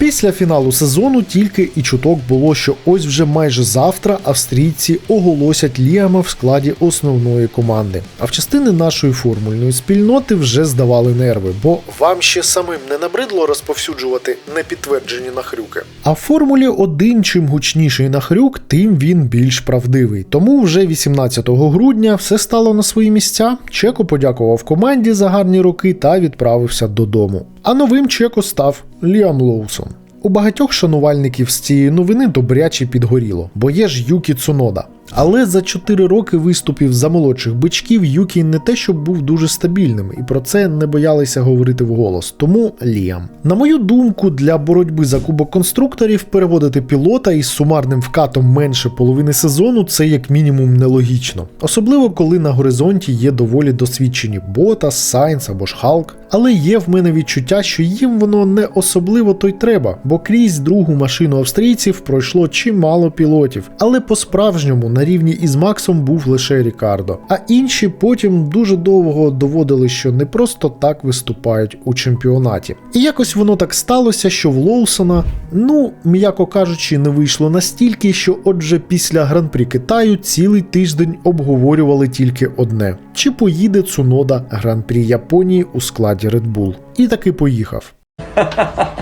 Після фіналу сезону тільки і чуток було, що ось вже майже завтра австрійці оголосять Ліама в складі основної команди. А в частини нашої формульної спільноти вже здавали нерви, бо вам ще самим не набридло розповсюджувати непідтверджені нахрюки. А в формулі один чим гучніший нахрюк, тим він більш правдивий. Тому вже 18 грудня все стало на свої місця. Чеко подякував команді за гарні роки та відправився додому. А новим Чеко став Ліам Лоусон. У багатьох шанувальників з цієї новини добряче підгоріло, бо є ж Юкі Цунода. Але за 4 роки виступів за молодших бичків Юкі не те, щоб був дуже стабільним, і про це не боялися говорити вголос. Тому Ліам. На мою думку, для боротьби за кубок конструкторів переводити пілота із сумарним вкатом менше половини сезону це як мінімум нелогічно. Особливо коли на горизонті є доволі досвідчені Ботас, Сайнс або ж Халк. Але є в мене відчуття, що їм воно не особливо то й треба, бо крізь другу машину австрійців пройшло чимало пілотів, але по-справжньому на рівні із Максом був лише Рікардо. А інші потім дуже довго доводили, що не просто так виступають у чемпіонаті. І якось воно так сталося, що в Лоусона, ну м'яко кажучи, не вийшло настільки, що отже після гран-прі Китаю цілий тиждень обговорювали тільки одне: чи поїде Цунода гран-прі Японії у складі Red Bull. І таки поїхав.